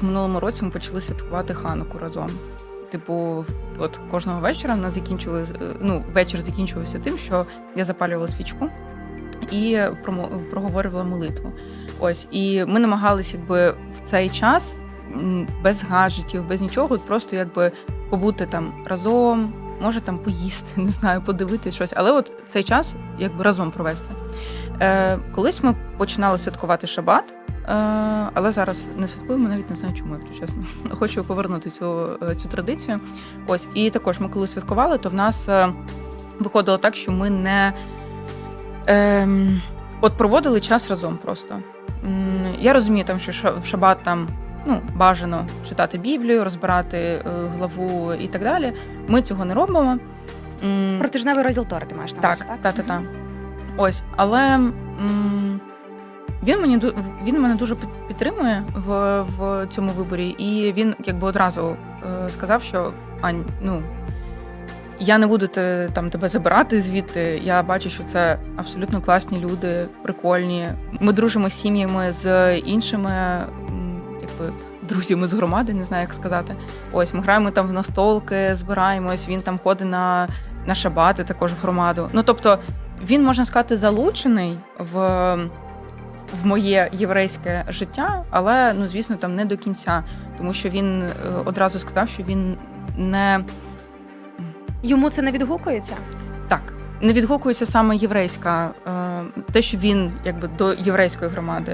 В минулому році ми почали святкувати хануку разом. Типу, от кожного вечора в нас закінчили ну, вечір закінчувався тим, що я запалювала свічку і проговорювала молитву. Ось, і ми намагалися, якби в цей час без гаджетів, без нічого, просто якби побути там разом, може там поїсти, не знаю, подивитися щось. Але от цей час якби разом провести. Е, колись ми починали святкувати шабат. Е, але зараз не святкуємо, навіть не знаю, чому, якщо чесно. Хочу повернути цю, е, цю традицію. Ось, і також ми коли святкували, то в нас е, виходило так, що ми не ем, от проводили час разом просто. Я розумію, там, що в шабат там ну, бажано читати Біблію, розбирати главу і так далі. Ми цього не робимо. Про тижневий розділ Тори ти маєш на так, увазі, так? та, та, та. Ось, але м, він мені він мене дуже під- підтримує в, в цьому виборі, і він якби одразу е, сказав, що Ань, ну я не буду те, там тебе забирати звідти. Я бачу, що це абсолютно класні люди, прикольні. Ми дружимо з сім'ями з іншими, якби. Друзями з громади, не знаю, як сказати. Ось ми граємо там в настолки, збираємось. Він там ходить на, на шабати, також в громаду. Ну тобто, він можна сказати залучений в, в моє єврейське життя, але ну звісно, там не до кінця, тому що він е, одразу сказав, що він не Йому це не відгукується? так. Не відгукується саме єврейська, е, те, що він якби до єврейської громади